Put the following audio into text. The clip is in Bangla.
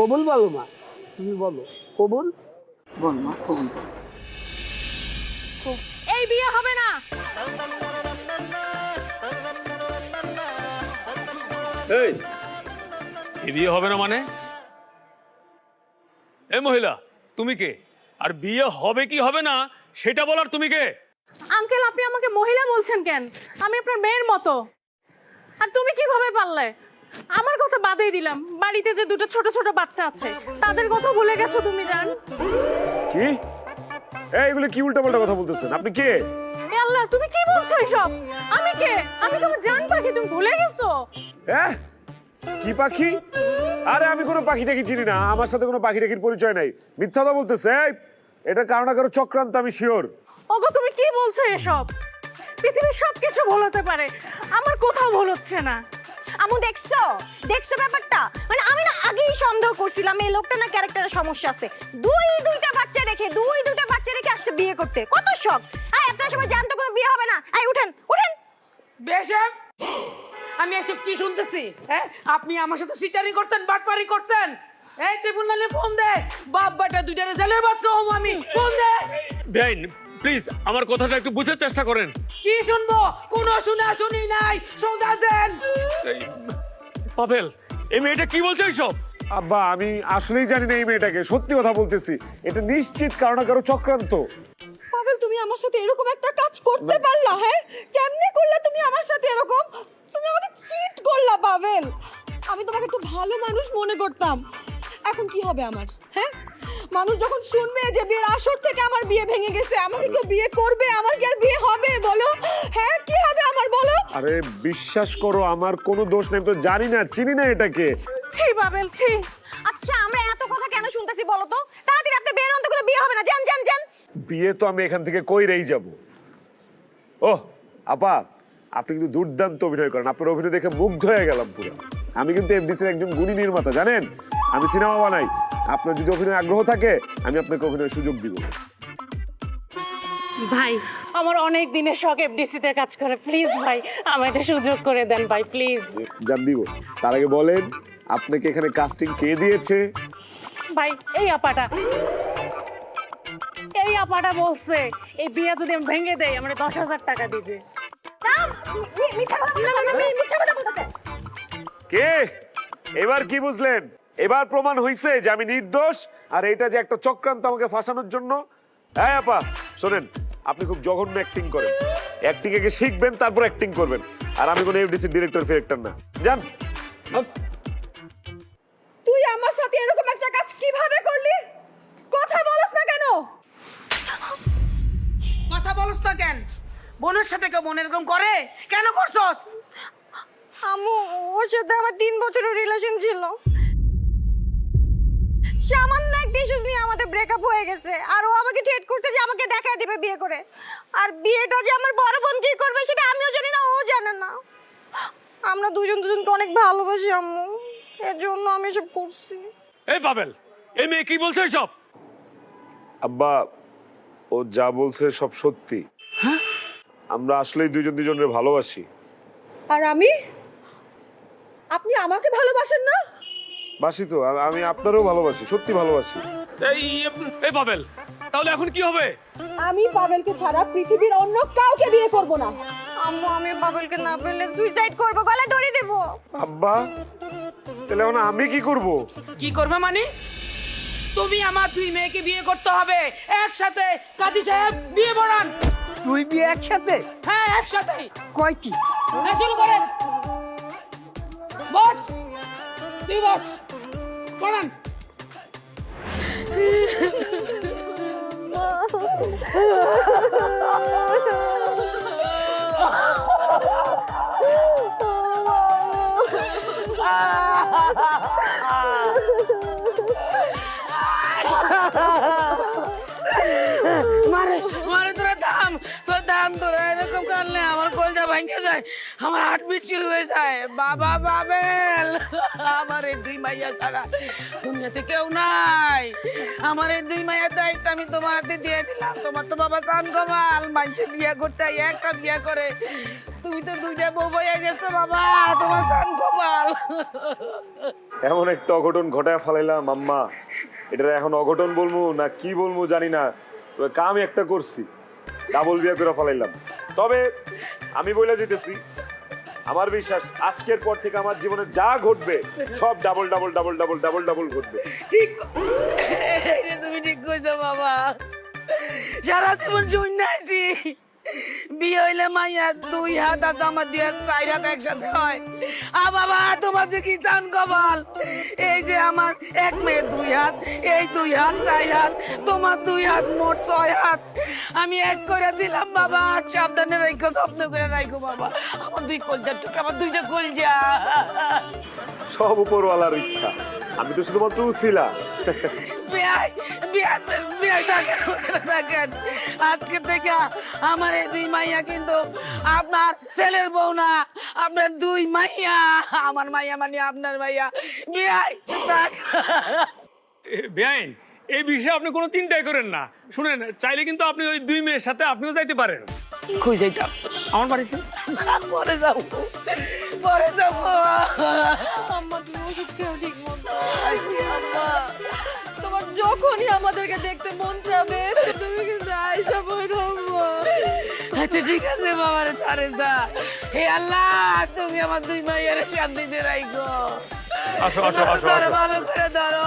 কবুল বলো মা। তুমি বলো কবুল? বল মা কবুল। এই বিয়ে হবে না। এই এ বিয়ে হবে না মানে? এ মহিলা তুমি কে? আর বিয়ে হবে কি হবে না সেটা বলার তুমি কে? আঙ্কেল আপনি আমাকে মহিলা বলছেন কেন? আমি আপনার মেয়ের মতো। আর তুমি কীভাবে পারলে? আমার কথা বাদেই দিলাম। বাড়িতে যে দুটো ছোট ছোট বাচ্চা আছে তাদের কথা ভুলে গেছো তুমি জান। কি? এই, এগুলো কি উল্টাপাল্টা কথা বলতেছেন? আপনি কে? আল্লাহ তুমি কি বলছো এসব? আমি কে? আমি তোমার জান পাখি তুমি ভুলে গেছো? হ্যাঁ কি পাখি? আরে আমি কোনো পাখি টাকি চিনি না। আমার সাথে কোনো পাখি টাকির পরিচয় নাই। মিথ্যা কথা বলতেছে এটা কারও না কারও চক্রান্ত আমি শিওর ওগো তুমি কি বলছো এসব? পৃথিবীর সবকিছু ভুল হতে পারে আমার কোথাও ভুল হচ্ছে না। আমু দেখছ? দেখছ ব্যাপারটা? মানে আমি না আগেই সন্দেহ করছিলাম, এই লোকটা না ক্যারেক্টারের সমস্যা আছে। দুই, দুইটা বাচ্চা রেখে, দুই, দুইটা বাচ্চা রেখে আসছে বিয়ে করতে। কত শখ। আয়, আপনার সময় জানতো কোনো বিয়ে হবে না। আয়, উঠেন উঠেন। বেশাম আমি এসব কি শুনতেছি হ্যাঁ? আপনি আমার সাথে সিটারি করছেন, বাটপারি করছেন? এই ট্রিবুনালে ফোন দে। বাপ বাটা দুইটা রেজাল্টের বাদ কম আমি। ফোন দে। বেআইন প্লিজ আমার কথাটা একটু বুঝার চেষ্টা করেন। কি শুনব? কোনো শুনা শুনি নাই। সৌদা দেন। এই, পাভেল এই মেয়েটা কি বলছে সব আব্বা আমি আসলেই জানি না এই মেয়েটাকে। সত্যি কথা বলতেছি। এটা নিশ্চিত কারও না কারও চক্রান্ত। পাগল তুমি আমার সাথে এরকম একটা কাজ করতে পারলা হ্যাঁ কেমনে করলে তুমি আমার সাথে এরকম? তুমি আমাকে চিট করলা পাবেল আমি তোমাকে একটু ভালো মানুষ মনে করতাম। এখন কি হবে আমার হ্যাঁ? মানুষ যখন শুনবে যে বিয়ের আসর থেকে আমার বিয়ে ভেঙে গেছে আমাকে কেউ বিয়ে করবে? আমার কি আর বিয়ে হবে? বলো। হ্যাঁ কি হবে আমার বলো। আরে বিশ্বাস করো আমার কোনো দোষ নেই তো জানি না চিনি না এটাকে। ছি বাবেল ছি। আচ্ছা আমরা এত কথা কেন শুনতেছি বলো তো? তাড়াতাড়ি আপনি বের হন তো কোনো বিয়ে হবে না যান যান যান। বিয়ে তো আমি এখান থেকে কইরেই যাব। ও আপা আপনি কিন্তু দুর্দান্ত অভিনয় করেন আপনার অভিনয় দেখে মুগ্ধ হয়ে গেলাম পুরো। আমি কিন্তু এফডিসির একজন গুণী নির্মাতা জানেন? আমি সিনেমা বানাই। আপনার যদি অভিনয় আগ্রহ থাকে আমি আপনাকে অভিনয়ের সুযোগ দিব। ভাই আমার অনেক দিনের শখ এফডিসিতে কাজ করে। প্লিজ ভাই আমাকে সুযোগ করে দেন ভাই প্লিজ জান দিব। তার আগে বলেন আপনাকে এখানে কাস্টিং কে দিয়েছে? ভাই এই আপাটা। এই আপাটা বলছে এই বিয়া যদি আমি ভেঙে দেই আমার দশ হাজার টাকা দিবে। না মি- মিথ্যা কথা বলতেছে না, মি- মিথ্যা কথা বলতেছে কে? এবার কি বুঝলেন? এবার প্রমাণ হইছে যে আমি নির্দোষ আর এটা যে একটা চক্রান্ত আমাকে ফাঁসানোর জন্য। হ্যাঁ আপা শোনেন আপনি খুব জঘন্য অ্যাক্টিং করেন। অ্যাক্টিং একে শিখবেন তারপর অ্যাক্টিং করবেন। আর আমি কোনো এফডিসি ডিরেক্টর ফিরেক্টর না। জান তুই আমার সাথে এরকম একটা কাজ কীভাবে করলি? কথা বলছ না কেন? কথা বলস না কেন? বোনের সাথে কেউ বোন এরকম করে? কেন করছস? আমু ওর সাথে আমার তিন বছরের রিলেশন ছিল। সামান্য একটা ইস্যুস নিয়ে আমাদের ব্রেকআপ হয়ে গেছে। আর ও আমাকে থ্রেট করছে যে আমাকে দেখায় দিবে বিয়ে করে। আর বিয়েটা যে আমার বড় বোন কি করবে সেটা আমিও জানি না ও জানে না। আমরা দুজন দুজনকে অনেক ভালোবাসি আম্মু। এর জন্য আমি সব করছি। এই পাভেল এই মেয়ে কি বলছে সব আব্বা ও যা বলছে সব সত্যি। আমরা আসলেই দুজন দুজনের ভালোবাসি। আর আমি? আপনি আমাকে ভালোবাসেন না? বাসি তো আমি আপনারও ভালোবাসি সত্যি ভালোবাসি। এই এই পাভেল তাহলে এখন কি হবে? আমি পাবেলকে ছাড়া পৃথিবীর অন্য কাউকে বিয়ে করব না। আম্মু আমি পাবেলকে না পেলে সুইসাইড করব গলায় দড়ি দেব। আব্বা তাহলে এখন আমি কি করব? কি করবে মানে? তুমি আমার দুই মেয়েকে বিয়ে করতে হবে একসাথে কাজী সাহেব বিয়ে পড়ান। তুই বিয়ে একসাথে? হ্যাঁ একসাথে। কয়টি হ্যাঁ শুরু করেন। বস তুই বস। পড়ান করলে আমার ভাঙে যায়, আমার হয়ে যায়। বাবা বাবেল আমার এই দুই মাইয়া ছাড়া দুনিয়াতে কেউ নাই। আমার এই দুই দায়িত্ব আমি তোমার হাতে দিয়ে দিলাম। তোমার তো বাবা চান কমাল মানুষের বিয়ে করতে একটা বিয়ে করে। তুমি তো দুইটা বউ গেছো বাবা, তোমার চান কমাল এমন একটা অঘটন ঘটায় ফেলাইলাম, আম্মা। এটা এখন অঘটন বলব না কি বলব জানি না, তবে কাম একটা করছি। ডাবল বিয়ে করে ফেলাইলাম। তবে আমি বলে দিতেছি, আমার বিশ্বাস, আজকের পর থেকে আমার জীবনে যা ঘটবে, সব double double double double double double ঘটবে। ঠিক তুমি ঠিক কইছো, বাবা। সারা জীবন শুনাইছি বিয়ে হইলে মাইয়া দুই হাত আর জামা দিয়ে একসাথে হয়। আ বাবা, তোমার যে কি এই যে আমার এক মেয়ে দুই হাত, এই দুই হাত হাত, তোমার দুই হাত, মোট ছয় হাত। আমি এক করে দিলাম বাবা, সাবধানে রাখো স্বপ্ন করে রাখো বাবা। আমার দুই কলজার টুকরা, আমার দুইটা কলজা। সব উপরওয়ালার ইচ্ছা। আমি তো শুধুমাত্র থাকেন আজকে থেকে আমার এই দুই মাইয়া কিন্তু আপনার ছেলের বউ না আপনার দুই মাইয়া। আমার মাইয়া মানে আপনার মাইয়া। বিয়াই বেআইন এই বিষয়ে আপনি কোনো চিন্তাই করেন না। শুনেন চাইলে কিন্তু আপনি ওই দুই মেয়ের সাথে আপনিও যাইতে পারেন। যাইতাম? আমার বাড়িতে পরে যাব। পরে যাব। আম্মা তুমি ওষুধ খেও ঠিক মতো। যখনই আমাদেরকে দেখতে মন যাবে তুমি কিন্তু আয়সা বইরো আচ্ছা ঠিক আছে বাবার সারে দা হে আল্লাহ তুমি আমার দুই মাইয়ের শান্তিতে রাখো আসো আসো আসো। ভালো করে ধরো।